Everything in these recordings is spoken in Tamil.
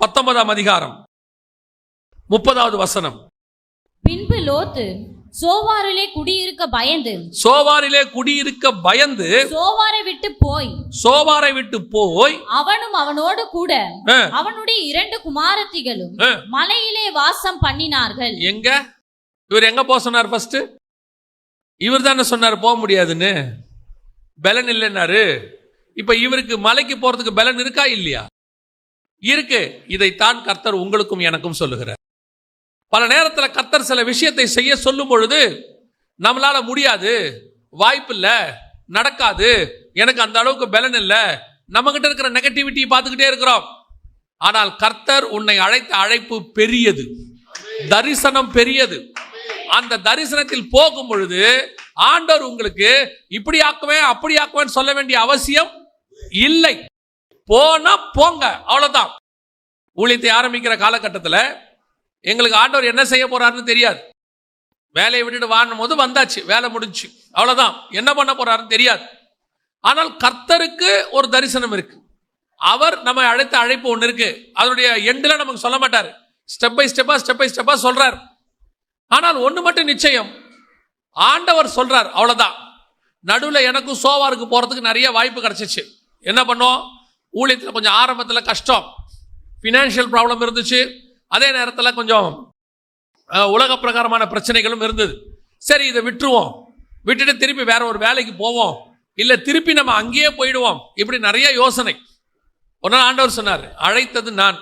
பத்தொன்பதாம் அதிகாரம். முப்பதாவது வசனம். பின்பு லோத்து சோவாரிலே குடியிருக்க பயந்து. சோவாரிலே குடியிருக்க பயந்து சோவாரை விட்டு போய். சோவாரை விட்டு போய் அவனும் அவனோடு கூட அவனுடைய இரண்டு குமாரத்திகளும் மலையிலே வாசம் பண்ணினார்கள். எங்க? இவர் எங்க போக சொன்னார் ஃபர்ஸ்ட் இவர் தானே சொன்னார் போக முடியாதுன்னு. பலன் இல்லைன்னாரு. இப்ப இவருக்கு மலைக்கு போறதுக்கு பலன் இருக்கா இல்லையா? இருக்கு. இதைத்தான் கர்த்தர் உங்களுக்கும் எனக்கும் சொல்லுகிறார். பல நேரத்தில் கர்த்தர் சில விஷயத்தை செய்ய சொல்லும் பொழுது நம்மளால முடியாது வாய்ப்பு இல்லை நடக்காது எனக்கு அந்த அளவுக்கு பலன் இல்லை நம்ம கிட்ட இருக்கிற நெகட்டிவிட்டியை பார்த்துக்கிட்டே இருக்கிறோம். ஆனால் கர்த்தர் உன்னை அழைத்த அழைப்பு பெரியது. தரிசனம் பெரியது. அந்த தரிசனத்தில் போகும் பொழுது ஆண்டவர் உங்களுக்கு இப்படி ஆக்குவேன் அப்படி ஆக்குவேன் சொல்ல வேண்டிய அவசியம் இல்லை. போனா போங்க. அவ்வளவுதான். ஊழியத்தை ஆரம்பிக்கிற காலகட்டத்தில் எங்களுக்கு ஆண்டவர் என்ன செய்ய போறாருன்னு தெரியாது. வேலையை விட்டுட்டு வாங்கும் போது வந்தாச்சு. வேலை முடிஞ்சு. அவ்வளவுதான். என்ன பண்ண போறாருன்னு தெரியாது. ஆனால் கர்த்தருக்கு ஒரு தரிசனம் இருக்கு. அவர் நம்ம அழைத்த அழைப்பு ஒன்று இருக்கு. அதனுடைய எண்டில் நமக்கு சொல்ல மாட்டார். ஸ்டெப் பை ஸ்டெப்பா ஸ்டெப் பை ஸ்டெப்பா சொல்றார். ஆனால் ஒன்று மட்டும் நிச்சயம். ஆண்டவர் சொல்றார். அவ்வளவுதான். நடுவில் எனக்கும் சோவாருக்கு போறதுக்கு நிறைய வாய்ப்பு கிடைச்சிச்சு. என்ன பண்ணோம்? ஊழியத்தில் கொஞ்சம் ஆரம்பத்தில் கஷ்டம். ஃபினான்ஷியல் ப்ராப்ளம் இருந்துச்சு. அதே நேரத்தில் கொஞ்சம் உலக பிரகாரமான பிரச்சனைகளும் இருந்தது. சரி இதை விட்டுருவோம். விட்டுட்டு திருப்பி வேற ஒரு வேலைக்கு போவோம். இல்லை திருப்பி நம்ம அங்கேயே போயிடுவோம். இப்படி நிறைய யோசனை. ஒரு நாள் ஆண்டவர் சொன்னார் அழைத்தது நான்.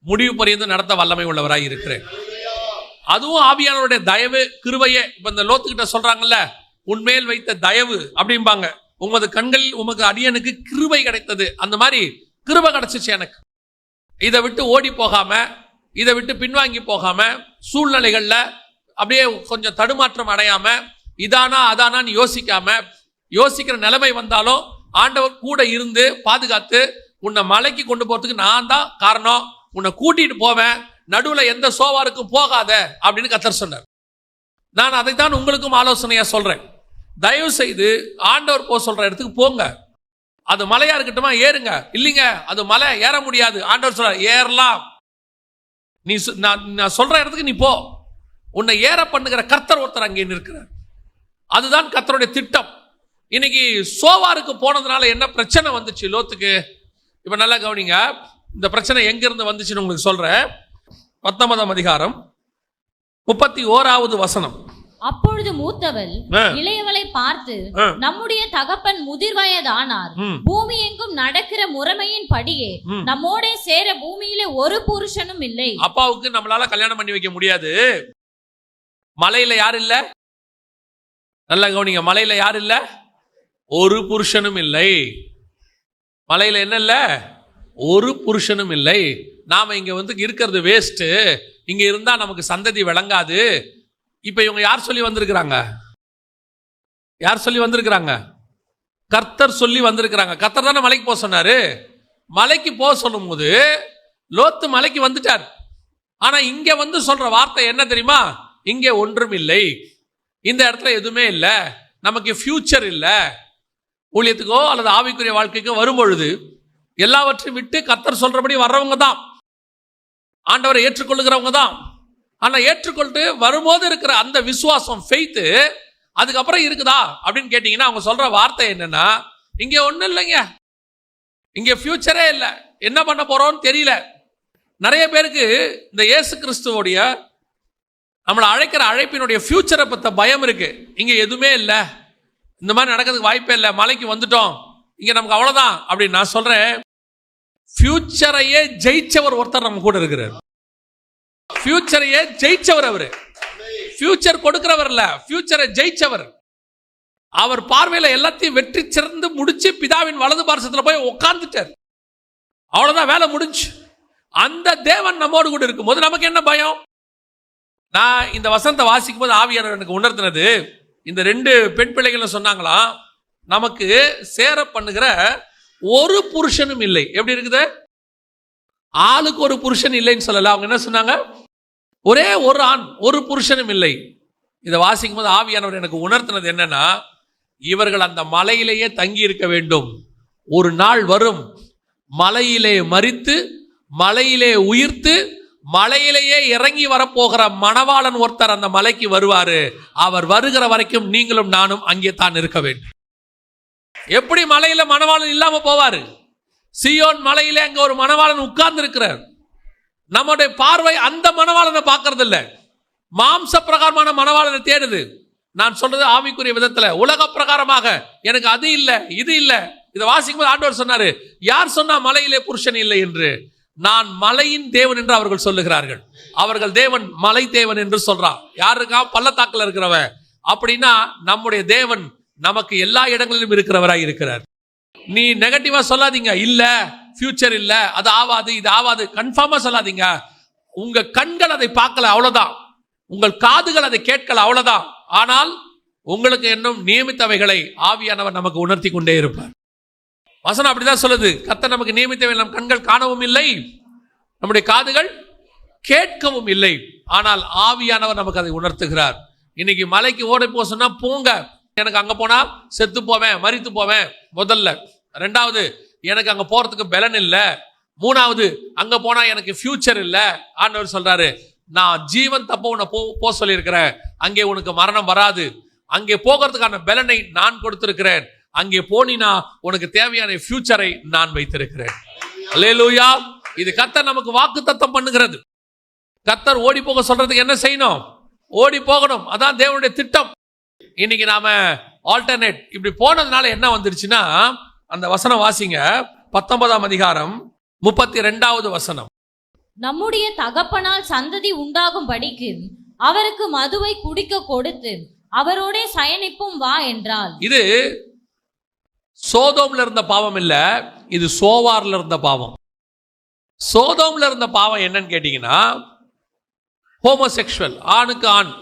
முடிவு பரியந்து நடத்த வல்லமை உள்ளவராக இருக்கிறேன். அதுவும் ஆவியானவருடைய தயவு கிருவையே இப்போ இந்த லோத்துக்கிட்ட சொல்றாங்கல்ல உன்மேல் வைத்த தயவு அப்படிம்பாங்க. உமது கண்களில் உமக்கு அடியனுக்கு கிருபை கிடைத்தது. அந்த மாதிரி கிருபை கிடைச்சிச்சு எனக்கு. இதை விட்டு ஓடி போகாம இதை விட்டு பின்வாங்கி போகாம சூழ்நிலைகளில் அப்படியே கொஞ்சம் தடுமாற்றம் அடையாம இதானா அதானான்னு யோசிக்காம யோசிக்கிற நிலைமை வந்தாலும் ஆண்டவர் கூட இருந்து பாதுகாத்து உன்னை மலைக்கு கொண்டு போறதுக்கு நான் தான் காரணம். உன்னை கூட்டிட்டு போவேன். நடுவில் எந்த சோவாருக்கும் போகாத அப்படின்னு கத்தர் சொன்னார். நான் அதைத்தான் உங்களுக்கும் ஆலோசனையா சொல்றேன். தயவு செய்து ஆண்டவர் போக சொல்ற இடத்துக்கு போங்க. அது மலையா இருக்கட்டுமா? ஏறுங்க. இல்லைங்க அது மலை ஏற முடியாது. ஆண்டவர் சொல்ற ஏறலாம். நீ சொ- நான் நான் சொல்ற இடத்துக்கு நீ போ. உன்னை ஏற பண்ணுகிற கர்த்தர் ஒருத்தர் அங்கே நிற்கிறார். அதுதான் கர்த்தருடைய திட்டம். இன்னைக்கு சோவாருக்கு போனதுனால என்ன பிரச்சனை வந்துச்சு லோத்துக்கு? இப்ப நல்லா கவனிங்க. இந்த பிரச்சனை எங்கேருந்து வந்துச்சுன்னு உங்களுக்கு சொல்றேன். பத்தொன்பதாம் அதிகாரம் முப்பத்தி ஓராவது வசனம். அப்பொழுது மூத்தவள். இளையவளை பார்த்து. நம்முடைய தகப்பன் முதிர் வயதானார். பூமி எங்கும் நடக்கிற முறைமையின் படியே. நம்மோடே சேர பூமியிலே ஒரு புருஷனும் இல்லை. அப்பாவுக்கு நம்மளால கல்யாணம் பண்ணி வைக்க முடியாது. மலையில யார் இல்ல? நல்லா கவனிங்க மலையில யார் இல்ல? ஒரு புருஷனும் இல்லை. மலையில என்ன இல்ல? ஒரு புருஷனும் இல்லை. நாம இங்க வந்து இருக்கிறது வேஸ்ட் இங்க இருந்தா நமக்கு சந்ததி விளங்காது. இப்போ இவங்க யார் சொல்லி வந்திருக்கிறாங்க? யார் சொல்லி வந்திருக்கிறாங்க? கர்த்தர் சொல்லி வந்திருக்கிறாங்க. கர்த்தர் தானே மலைக்கு போக சொன்னாரு? மலைக்கு போக சொல்லும்போது லோத்து மலைக்கு வந்துட்டார். ஆனா இங்க வந்து சொல்ற வார்த்தை என்ன தெரியுமா? இங்கே ஒன்றும் இல்லை. இந்த இடத்துல எதுவுமே இல்லை. நமக்கு ஃபியூச்சர் இல்லை. ஊழியத்துக்கோ அல்லது ஆவிக்குரிய வாழ்க்கைக்கோ வரும்பொழுது எல்லாவற்றையும் விட்டு கத்தர் சொல்றபடி வர்றவங்க தான். ஆண்டவரை ஏற்றுக்கொள்ளுகிறவங்க தான். ஆனால் ஏற்றுக்கொண்டு வரும்போது இருக்கிற அந்த விசுவாசம் ஃபெய்த்து அதுக்கப்புறம் இருக்குதா அப்படின்னு கேட்டிங்கன்னா அவங்க சொல்ற வார்த்தை என்னன்னா இங்கே ஒன்றும் இல்லைங்க. இங்கே ஃபியூச்சரே இல்லை. என்ன பண்ண போறோம்னு தெரியல. நிறைய பேருக்கு இந்த இயேசு கிறிஸ்துவோடைய நம்மளை அழைக்கிற அழைப்பினுடைய ஃபியூச்சரை பற்ற பயம் இருக்கு. இங்கே எதுவுமே இல்லை. இந்த மாதிரி நடக்கிறதுக்கு வாய்ப்பே இல்லை. மலைக்கு வந்துட்டோம். இங்கே நமக்கு அவ்வளோதான் அப்படின்னு நான் சொல்கிறேன் ஃபியூச்சரையே ஜெயிச்சவர் ஒருத்தர் நம்ம கூட இருக்கிறார். ஃபியூச்சரையே ஜெயிச்சவர் அவரு. ஃபியூச்சர் கொடுக்கிறவர் இல்ல ஃபியூச்சரை ஜெயிச்சவர். அவர் பார்வையில் எல்லாத்தையும் வெற்றி சிறந்து முடிச்சு பிதாவின் வலது பாரசத்தில் போய் உட்கார்ந்துட்டார் அவ்வளோதான் வேலை முடிஞ்சு. அந்த தேவன் நம்மோடு கூட இருக்கும்போது நமக்கு என்ன பயம்? நான் இந்த வசனத்தை வாசிக்கும் போது ஆவியானவர் எனக்கு உணர்த்தினது. இந்த ரெண்டு பெண் பிள்ளைகளும் சொன்னாங்களாம் நமக்கு சேர பண்ணுகிற ஒரு புருஷனும் இல்லை. எப்படி இருக்குது? ஆளுக்கு ஒரு புருஷன் இல்லைன்னு சொல்லல. அவங்க என்ன சொன்னாங்க? ஒரே ஒரு ஆண் ஒரு புருஷனும் இல்லை. இதை வாசிக்கும் போது ஆவியானவர் எனக்கு உணர்த்தினது என்னன்னா இவர்கள் அந்த மலையிலேயே தங்கி இருக்க வேண்டும். ஒரு நாள் வரும் மலையிலே மறித்து மலையிலே உயிர்த்து மலையிலேயே இறங்கி வரப்போகிற மணவாளன் ஒருத்தர் அந்த மலைக்கு வருவாரு. அவர் வருகிற வரைக்கும் நீங்களும் நானும் அங்கே தான் இருக்க வேண்டும். எப்படி மலையில மணவாளன் இல்லாம போவாரு? சியோன் மலையில அங்க ஒரு மணவாளன் உட்கார்ந்து இருக்கிறார் நம்முடைய பார்வை அந்த மணவாளனை பார்க்கறது இல்லை மாம்ச பிரகாரமான மணவாளனை தேடுது. நான் சொல்றது ஆவிக்குரிய விதத்துல. உலக பிரகாரமாக எனக்கு அது இல்லை இது இல்லை. இதை வாசிக்கும் போது ஆண்டவர் சொன்னாரு யார் சொன்னா மலையிலே புருஷன் இல்லை என்று? நான் மலையின் தேவன் என்று அவர்கள் சொல்லுகிறார்கள். அவர்கள் தேவன் மலை தேவன் என்று சொல்றான் யார் இருக்கா? பள்ளத்தாக்கில் இருக்கிறவன். அப்படின்னா நம்முடைய தேவன் நமக்கு எல்லா இடங்களிலும் இருக்கிறவராய் இருக்கிறார். நீ நெகட்டிவா சொல்லாதீங்க. இல்ல ஃபியூச்சர் இல்ல அது ஆவாது இது ஆவாது. கன்ஃபார்மா சொல்லாதீங்க. உங்க கண்கள் அதை பார்க்கல அவ்வளவுதான். உங்கள் காதுகள் அதை கேட்கல அவ்வளவுதான். ஆனால் உங்களுக்கு இன்னும் நியமித்தவைகளை ஆவியானவர் நமக்கு உணர்த்தி கொண்டே இருப்பார். வசனம் அப்படிதான் சொல்லுது. கத்த நமக்கு நியமித்தவை நம் கண்கள் காணவும் இல்லை நம்முடைய காதுகள் கேட்கவும் இல்லை. ஆனால் ஆவியானவர் நமக்கு அதை உணர்த்துகிறார். இன்னைக்கு மலைக்கு ஓடி போக சொன்னா போங்க. எனக்கு அங்க போனா செத்து போவேன் மறித்து போவேன். முதல்ல. ரெண்டாவது எனக்கு அங்க போறதுக்கு பலன் இல்லை. மூணாவது அங்க போனா எனக்கு ஃபியூச்சர் இல்லை. ஆண்டவர் சொல்றாரு நான் ஜீவன் தப்ப உன்னை போ போக சொல்லியிருக்கிறேன். அங்கே உனக்கு மரணம் வராது. அங்கே போகிறதுக்கான பலனை நான் கொடுத்திருக்கிறேன். அங்கே போனினா உனக்கு தேவையான ஃபியூச்சரை நான் வைத்திருக்கிறேன். அல்லேலூயா இது கத்தர் நமக்கு வாக்கு தத்தம் பண்ணுகிறது. கத்தர் ஓடி போக சொல்றதுக்கு என்ன செய்யணும்? ஓடி போகணும். அதான் தேவனுடைய திட்டம். இன்னைக்கு நாம ஆல்டர்னேட் இப்படி போனதுனால என்ன வந்துருச்சுன்னா அந்த வசனம் வாசிங்க. பத்தொன்பதாம் அதிகாரம் முப்பத்தி ரெண்டாவது வசனம். நம்முடைய தகப்பனால் சந்ததி உண்டாகும்படிக்கு அவருக்கு மதுவை குடிக்க கொடுத்து அவரோடே சயனிப்பும் வா என்றாள் இது சோதோம்ல இருந்த பாவம் இல்ல இது சோவார்ல இருந்த பாவம். சோதோம்ல இருந்த பாவம் என்னன்னு கேட்டீங்கன்னா ஹோமோசெக்சுவல் ஆணுக்கு ஆண்.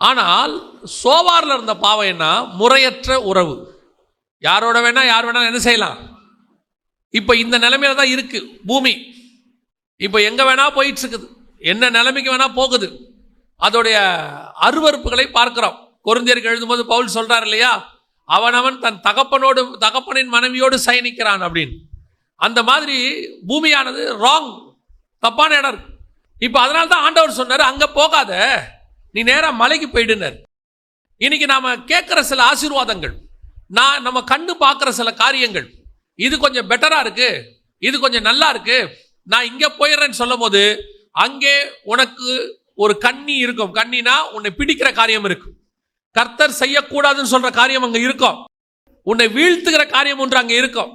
ஆனால் சோவார்ல இருந்த பாவம் என்ன? முறையற்ற உறவு. யாரோட வேணா யார் வேணா என்ன செய்யலாம்? இப்ப இந்த நிலைமையில தான் இருக்கு பூமி. இப்ப எங்க வேணா போயிட்டு இருக்குது என்ன நிலைமைக்கு வேணா போகுது. அதோடைய அருவருப்புகளை பார்க்கிறோம். கொரிந்தியருக்கு எழுதும்போது பவுல் சொல்றார் இல்லையா? அவனவன் தன் தகப்பனோடு தகப்பனின் மனைவியோடு சயனிக்கிறான் அப்படின்னு. அந்த மாதிரி பூமியானது ராங் தப்பான இடம் இருக்கு. இப்போ அதனால தான் ஆண்டவர் சொன்னார் அங்கே போகாத. நீ நேராக மலைக்கு போயிடுனர் இன்னைக்கு நாம கேட்குற சில ஆசீர்வாதங்கள். நான் நம்ம கண்ணு பார்க்குற சில காரியங்கள். இது கொஞ்சம் பெட்டராக இருக்கு. இது கொஞ்சம் நல்லா இருக்கு. நான் இங்கே போயிடுறேன்னு சொல்லும் போது அங்கே உனக்கு ஒரு கண்ணி இருக்கும். கண்ணினா உன்னை பிடிக்கிற காரியம் இருக்கும். கர்த்தர் செய்யக்கூடாதுன்னு சொல்ற காரியம் அங்கே இருக்கும். உன்னை வீழ்த்துகிற காரியம் ஒன்று அங்கே இருக்கும்.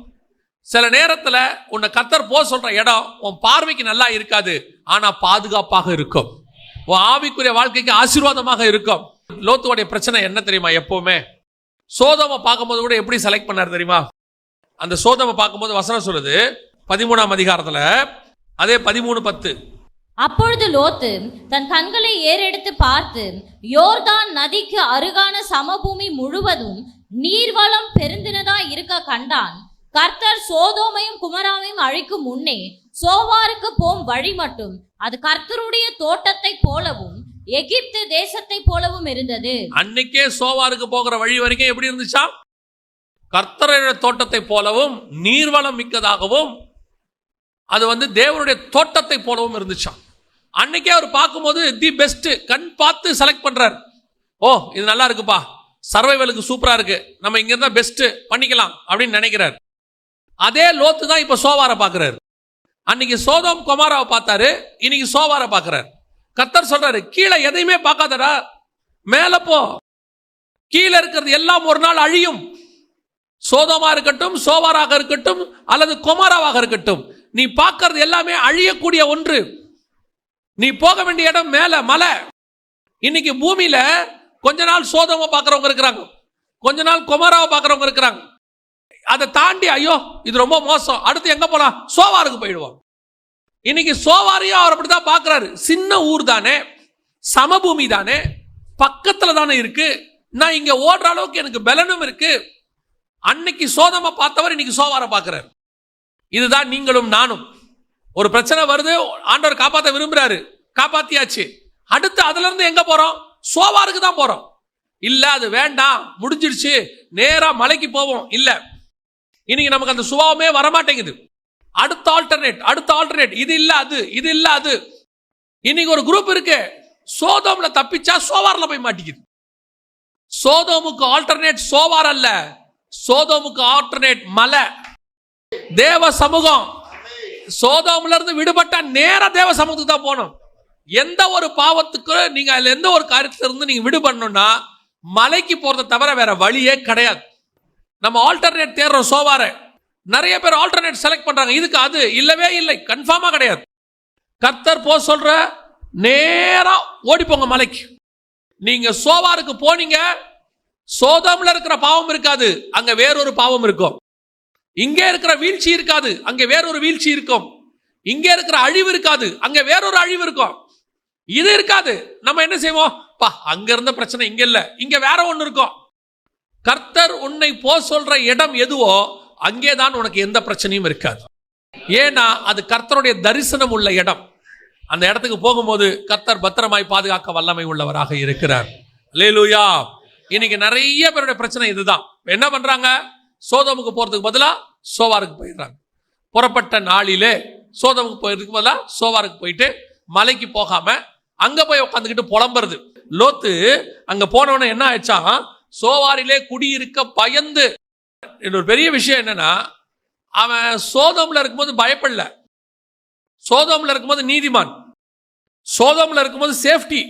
சில நேரத்தில் உன்னை கர்த்தர் போக சொல்ற இடம் உன் பார்வைக்கு நல்லா இருக்காது. ஆனால் பாதுகாப்பாக இருக்கும். உன் ஆவிக்குரிய வாழ்க்கைக்கு ஆசீர்வாதமாக இருக்கும். லோத்துவோடைய பிரச்சனை என்ன தெரியுமா எப்பவுமே? சோதமை பார்க்கும்போது கூட எப்படி செலக்ட் பண்ணார் தெரியுமா? அந்த சோதமை பார்க்கும்போது வசனம் சொல்லுது பதிமூணாம் அதிகாரத்துல அதே பதிமூணு பத்து. அப்பொழுது லோத்து தன் கண்களை ஏறெடுத்து பார்த்து யோர்தான் நதிக்கு அருகான சமபூமி முழுவதும் நீர்வளம் பெருந்தினதா இருக்க கண்டான். கர்த்தர் சோதோமையும் குமராவையும் அழிக்கும் முன்னே சோவாருக்கு போம் வழி மட்டும் அது கர்த்தருடைய தோட்டத்தைப் போலவும் எகிப்து தேசத்தைப் போலவும் இருந்தது. அன்னைக்கே சோவாருக்கு போகிற வழி வரைக்கும் எப்படி இருந்துச்சா? கர்த்தருடைய தோட்டத்தை போலவும் நீர்வளம் மிக்கதாகவும் அது வந்து தேவனுடைய தோட்டத்தை போலவும் இருந்துச்சான் அன்னைக்கே அவர் பார்க்கும்போது தி பெஸ்ட். கண் பார்த்து செலக்ட் பண்றார். ஓ இது நல்லா இருக்குப்பா. சர்வைவலுக்கு சூப்பரா இருக்கு. நம்ம இங்க இருந்தா பெஸ்ட் பண்ணிக்கலாம். அப்படின்னு நினைக்கிறார். அதே லோத்து தான் இப்ப சோவாரை பாக்குறாரு அன்னைக்கு சோதம் குமாராவை பார்த்தாரு. இன்னைக்கு சோவாரை பாக்குறாரு கத்தர் சொல்றாரு கீழே எதையுமே பார்க்காதடா மேல போ. கீழே இருக்கிறது எல்லாம் ஒரு நாள் அழியும். சோதமா இருக்கட்டும் சோவாராக இருக்கட்டும் அல்லது குமாராவாக இருக்கட்டும். நீ பார்க்கறது எல்லாமே அழியக்கூடிய ஒன்று. நீ போக வேண்டிய இடம் மேல மலை. இன்னைக்கு பூமியில கொஞ்ச நாள் சோதமா பார்க்கறவங்க இருக்கிறாங்க. கொஞ்ச நாள் குமாராவை பார்க்கறவங்க இருக்கிறாங்க. அதை தாண்டி ஐயோ இது ரொம்ப மோசம். அடுத்து எங்க போலாம்? சோவாருக்கு போயிடுவோம். இன்னைக்கு சோவாரையும் அவர் அப்படிதான் பார்க்குறாரு சின்ன ஊர் தானே சமபூமி தானே பக்கத்துல தானே இருக்கு. நான் இங்க ஓடுற அளவுக்கு எனக்கு பலனும் இருக்கு. அன்னைக்கு சோதமா பார்த்தவர் இன்னைக்கு சோவார பார்க்குறாரு இதுதான் நீங்களும் நானும். ஒரு பிரச்சனை வருது ஆண்டவர் காப்பாற்ற விரும்புறாரு. காப்பாத்தியாச்சு. அடுத்து அதுல இருந்து எங்க போறோம்? சோவாருக்கு தான் போறோம். இல்ல அது வேண்டாம். முடிஞ்சிடுச்சு நேரா மலைக்கு போவோம். இல்ல. இன்னைக்கு நமக்கு அந்த சுபாவமே வரமாட்டேங்குது. அடுத்த ஆல்டர்னேட் அடுத்த ஆல்டர்னேட் இது இல்ல அது இது இல்ல அது. இன்னைக்கு ஒரு குரூப் இருக்கு. சோதோம்ல தப்பிச்சா சோவார்ல போய் மாட்டிக்குது. சோதோமுக்கு ஆல்டர்னேட் சோவார் அல்ல. சோதோமுக்கு ஆல்டர்னேட் மலை. தேவ சமூகம். சோதோம்ல இருந்து விடுபட்டா நேர தேவ சமூகத்துக்கு தான் போகணும். எந்த ஒரு பாவத்துக்கு நீங்க அதுல எந்த ஒரு காரியத்துல இருந்து நீங்க விடுபடணும்னா மலைக்கு போறதை தவிர வேற வழியே கிடையாது. நம்ம ஆல்டர்னேட் தேடுறோம் சோவார. நிறைய பேர் ஆல்டர்னேட் செலக்ட் பண்றாங்க. இதுக்கு அது இல்லவே இல்லை. கன்ஃபார்மா கிடையாது. கர்த்தர் போ சொல்ற நேரா ஓடி போங்க மலைக்கு. நீங்க சோவாருக்கு போனீங்க சோதாமில் இருக்கிற பாவம் இருக்காது. அங்க வேறொரு பாவம் இருக்கும். இங்கே இருக்கிற வீழ்ச்சி இருக்காது. அங்கே வேறொரு வீழ்ச்சி இருக்கும். இங்கே இருக்கிற அழிவு இருக்காது. அங்க வேறொரு அழிவு இருக்கும். இது இருக்காது. நம்ம என்ன செய்வோம்? பா அங்க இருந்த பிரச்சனை இங்க இல்ல. இங்க வேற ஒண்ணு இருக்கும். கர்த்தர் உன்னை போ சொல்ற இடம் எதுவோ அங்கே தான் உனக்கு எந்த பிரச்சனையும் இருக்காது. ஏன்னா அது கர்த்தருடைய தரிசனம் உள்ள இடம். அந்த இடத்துக்கு போகும்போது கர்த்தர் பத்திரமாய் பாதுகாக்க வல்லமை உள்ளவராக இருக்கிறார். லேலூயா இன்னைக்கு நிறைய பேருடைய பிரச்சனை இதுதான். என்ன பண்றாங்க? சோதமுக்கு போறதுக்கு பதிலாக சோவாருக்கு போயிடுறாங்க. புறப்பட்ட நாளிலே சோதமுக்கு போயிருக்கு பதிலாக சோவாருக்கு போயிட்டு மலைக்கு போகாம அங்க போய் உட்காந்துக்கிட்டு புலம்புறது. லோத்து அங்க போனவன என்ன ஆயிடுச்சா சோவாரிலே குடியிருக்க பயந்து இன்னொரு பெரிய விஷயம் என்னன்னா அவன் சோதம்ல இருக்கும்போது பயப்படல. சோதம்ல இருக்கும்போது நீதிமான். சோதம்ல இருக்கும்போது சேஃப்டி.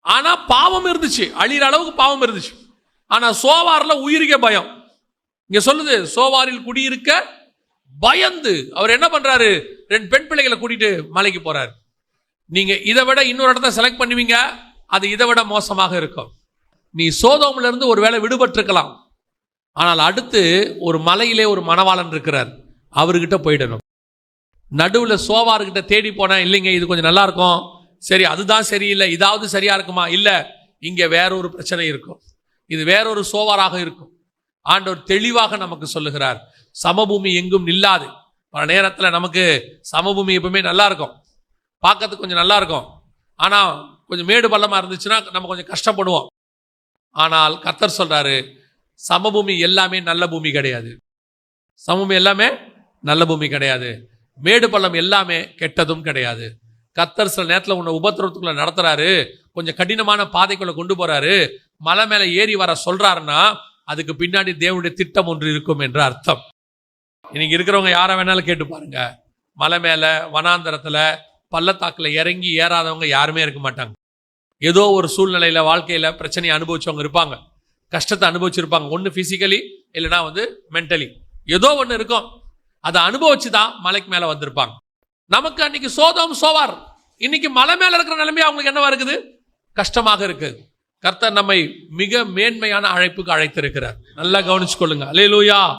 ஆனா பாவம் இருந்துச்சு. அழிகிற அளவுக்கு பாவம் இருந்துச்சு. ஆனா சோவார்ல உயிருக்கே பயம். இங்கே சொல்லுது சோவாரில் குடியிருக்க பயந்து. அவர் என்ன பண்றாரு? ரெண்டு பெண் பிள்ளைகளை கூட்டிட்டு மலைக்கு போறாரு. நீங்க இதை விட இன்னொரு இடத்த செலக்ட் பண்ணுவீங்க. அது இதை விட மோசமாக இருக்கும். நீ சோதோமிலிருந்து ஒருவேளை விடுபட்டிருக்கலாம். ஆனால் அடுத்து ஒரு மலையிலே ஒரு மணவாளன் இருக்கிறார். அவர்கிட்ட போயிடணும். நடுவில் சோவார்கிட்ட தேடி போனேன் இல்லைங்க இது கொஞ்சம் நல்லா இருக்கும். சரி அதுதான் சரியில்லை. இதாவது சரியா இருக்குமா? இல்லை இங்கே வேற ஒரு பிரச்சனை இருக்கும். இது வேறொரு சோவாராக இருக்கும். ஆண்டவர் தெளிவாக நமக்கு சொல்லுகிறார். சமபூமி எங்கும் நில்லாது. பல நேரத்தில் நமக்கு சமபூமி எப்பவுமே நல்லா இருக்கும். பார்க்கறதுக்கு கொஞ்சம் நல்லா இருக்கும். ஆனால் கொஞ்சம் மேடு பள்ளமாக இருந்துச்சுன்னா நம்ம கொஞ்சம் கஷ்டப்படுவோம். ஆனால் கத்தர் சொல்றாரு சமபூமி எல்லாமே நல்ல பூமி கிடையாது. சமபூமி எல்லாமே நல்ல பூமி கிடையாது. மேடு பள்ளம் எல்லாமே கெட்டதும் கிடையாது. கத்தர் சில நேரத்தில் உன்னை உபத்திரவத்துக்குள்ள நடத்துறாரு. கொஞ்சம் கடினமான பாதைக்குள்ள கொண்டு போறாரு. மலை மேல ஏறி வர சொல்றாருன்னா அதுக்கு பின்னாடி தேவனுடைய திட்டம் ஒன்று இருக்கும் என்ற அர்த்தம். இன்னைக்கு இருக்கிறவங்க யாரை வேணாலும் கேட்டு பாருங்க. மலை மேல வனாந்தரத்துல பள்ளத்தாக்கில் இறங்கி ஏறாதவங்க யாருமே இருக்க மாட்டாங்க. ஏதோ ஒரு சூழ்நிலையில வாழ்க்கையில பிரச்சனையை அனுபவிச்சவங்க இருப்பாங்க. கஷ்டத்தை அனுபவிச்சிருப்பாங்க. ஒன்று ஃபிசிக்கலி இல்லைன்னா வந்து மென்டலி ஏதோ ஒன்று இருக்கும். அதை அனுபவிச்சு தான் மலைக்கு மேலே வந்திருப்பாங்க. நமக்கு அன்னைக்கு சோதம் சோவார். இன்னைக்கு மலை மேலே இருக்கிற நிலைமை அவங்களுக்கு என்னவா இருக்குது? கஷ்டமாக இருக்கு. கர்த்தர் நம்மை மிக மேன்மையான அழைப்புக்கு அழைத்திருக்கிறார். நல்லா கவனிச்சுக்கொள்ளுங்க. அலேலூயா